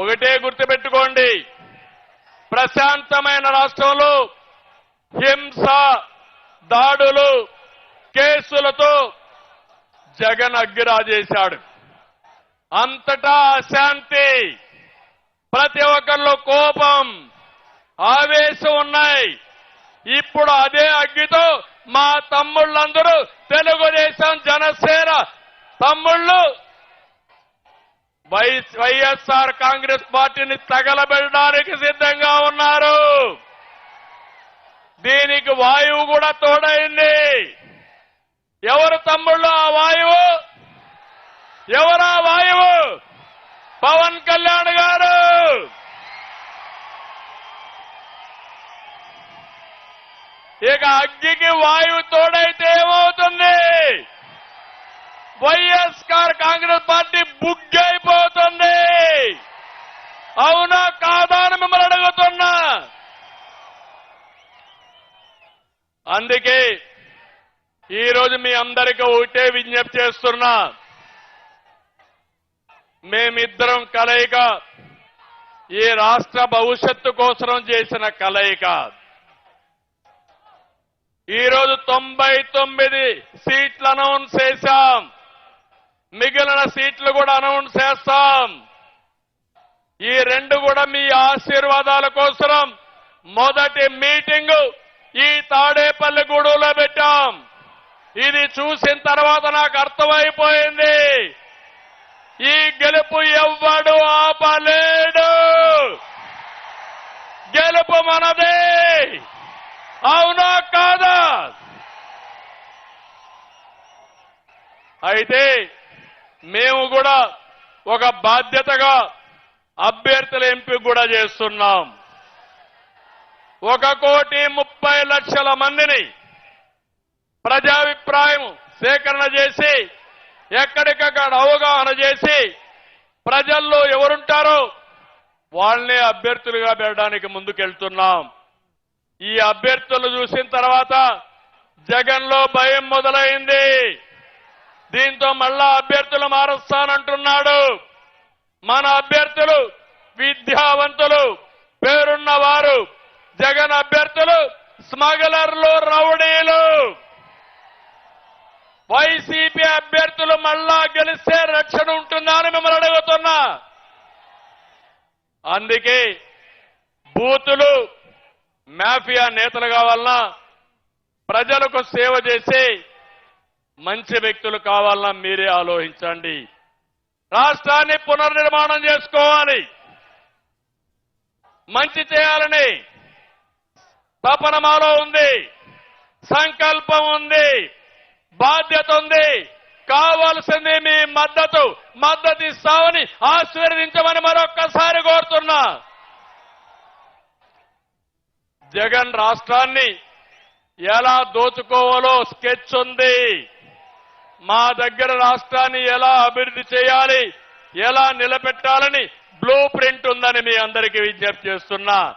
ఒకటే గుర్తుపెట్టుకోండి. ప్రశాంతమైన రాష్ట్రంలో హింస దాడులు కేసులతో జగన్ అగ్గిరాజేశాడు. అంతటా అశాంతి ప్రతి ఒక్కరిలో కోపం ఆవేశం ఉన్నాయి. ఇప్పుడు అదే అగ్గితో మా తమ్ముళ్ళందరూ తెలుగుదేశం జనసేన తమ్ముళ్ళు వైఎస్ఆర్ కాంగ్రెస్ పార్టీని తగలబెట్టడానికి సిద్ధంగా ఉన్నారు. దీనికి వాయువు కూడా తోడైంది. ఎవరు తమ్ముళ్ళు ఆ వాయువు? ఎవరా వాయువు? పవన్ కళ్యాణ్ గారు. ఇక అగ్గికి వాయువు తోడైతే ఏమవుతుంది? వైఎస్ఆర్ కాంగ్రెస్ పార్టీ బుగ్గే అవునా కాదా అని మిమ్మల్ని అడుగుతున్నా. అందుకే ఈ రోజు మీ అందరికీ ఒకటే విజ్ఞప్తి చేస్తున్నా. మేమిద్దరం కలయిక ఈ రాష్ట్ర భవిష్యత్తు కోసం చేసిన కలయిక. ఈ రోజు తొంభై తొమ్మిది సీట్లు అనౌన్స్ చేశాం. మిగిలిన సీట్లు కూడా అనౌన్స్ చేస్తాం. ఈ రెండు కూడా మీ ఆశీర్వాదాల కోసరం. మొదటి మీటింగ్ ఈ తాడేపల్లి గూడూలో పెట్టాం. ఇది చూసిన తర్వాత నాకు అర్థమైపోయింది. ఈ గెలుపు ఎవ్వడు ఆపలేడు. గెలుపు మనదే. అవునా కాదా? అయితే మేము కూడా ఒక బాధ్యతగా అభ్యర్థుల ఎంపిక కూడా చేస్తున్నాం. ఒక కోటి ముప్పై లక్షల మందిని ప్రజాభిప్రాయం సేకరణ చేసి ఎక్కడికక్కడ అవగాహన చేసి ప్రజల్లో ఎవరుంటారో వాళ్ళనే అభ్యర్థులుగా పెట్టడానికి ముందుకెళ్తున్నాం. ఈ అభ్యర్థులు చూసిన తర్వాత జగన్లో భయం మొదలైంది. దీంతో మళ్ళా అభ్యర్థులు మారుస్తానంటున్నాడు. మన అభ్యర్థులు విద్యావంతులు పేరున్న వారు జగన్ అభ్యర్థులు స్మగ్లర్లు రౌడీలు. వైసీపీ అభ్యర్థులు మళ్ళా గెలిస్తే రక్షణ ఉంటుందా అని మిమ్మల్ని అడుగుతున్నా. అందుకే బూతులు మాఫియా నేతలు కావాలన్నా ప్రజలకు సేవ చేసే మంచి వ్యక్తులు కావాలన్నా మీరే ఆలోచించండి. రాష్ట్రాన్ని పునర్నిర్మాణం చేసుకోవాలి. మంచి చేయాలని తపన మాలో ఉంది. సంకల్పం ఉంది. బాధ్యత ఉంది. కావాల్సింది మీ మద్దతు. మద్దతు ఇస్తామని ఆశీర్వదించమని మరొక్కసారి కోరుతున్నా. జగన్ రాష్ట్రాన్ని ఎలా దోచుకోవాలో స్కెచ్ ఉంది. మా దగ్గర రాష్ట్రాన్ని ఎలా అభివృద్ధి చేయాలి ఎలా నిలబెట్టాలని బ్లూ ప్రింట్ ఉందని మీ అందరికీ విజ్ఞప్తి చేస్తున్నా.